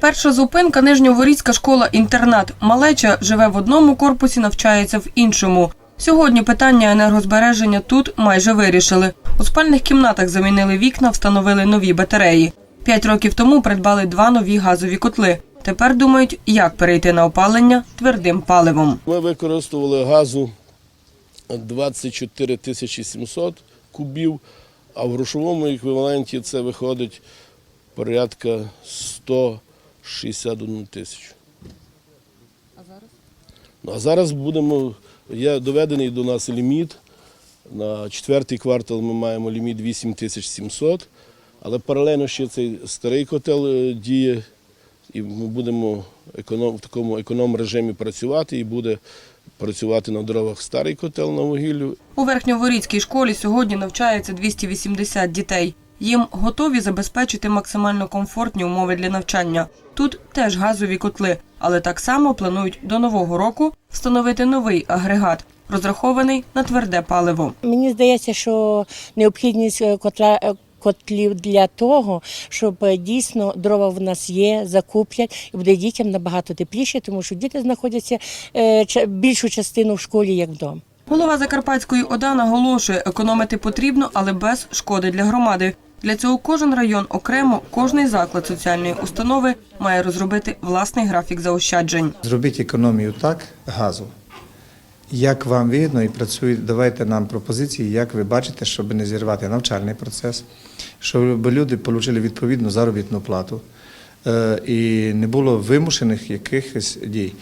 Перша зупинка Нижньоворіцька школа-інтернат. Малеча живе в одному корпусі, навчається в іншому. Сьогодні питання енергозбереження тут майже вирішили. У спальних кімнатах замінили вікна, встановили нові батареї. П'ять років тому придбали два нові газові котли. Тепер думають, як перейти на опалення твердим паливом. Ми використовували газу 24 тисячі 700 кубів, а в грошовому еквіваленті це виходить порядка 161 тисячу. А зараз? Ну, а зараз будемо, є доведений до нас ліміт. На четвертий квартал ми маємо ліміт 8700, але паралельно ще цей старий котел е, діє, і ми будемо економ, в такому економ режимі працювати, і буде працювати на дровах старий котел на вугіллю. У Верхньоворіцькій школі сьогодні навчається 280 дітей. Їм готові забезпечити максимально комфортні умови для навчання. Тут теж газові котли, але так само планують до нового року встановити новий агрегат, розрахований на тверде паливо. Мені здається, що необхідність е, котла. е, Котлів для того, щоб е, дійсно дрова в нас є, закуплять і буде дітям набагато тепліше, тому що діти знаходяться більшу частину в школі, як вдома. Голова Закарпатської ОДА наголошує, економити потрібно, але без шкоди для громади. Для цього кожен район окремо, кожний заклад соціальної установи має розробити власний графік заощаджень. Зробіть економію так, газу. Як вам видно і працюють, давайте нам пропозиції, як ви бачите, щоб не зірвати навчальний процес, щоб люди отримали відповідну заробітну плату е, і не було вимушених якихось дій.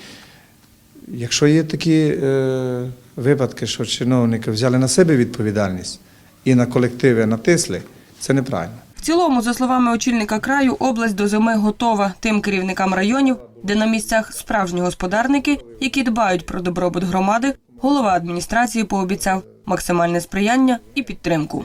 Якщо є такі е, випадки, що чиновники взяли на себе відповідальність і на колективи натисли, це неправильно. В цілому, за словами очільника краю, область до зими готова тим керівникам районів, де на місцях справжні господарники, які дбають про добробут громади, голова адміністрації пообіцяв максимальне сприяння і підтримку.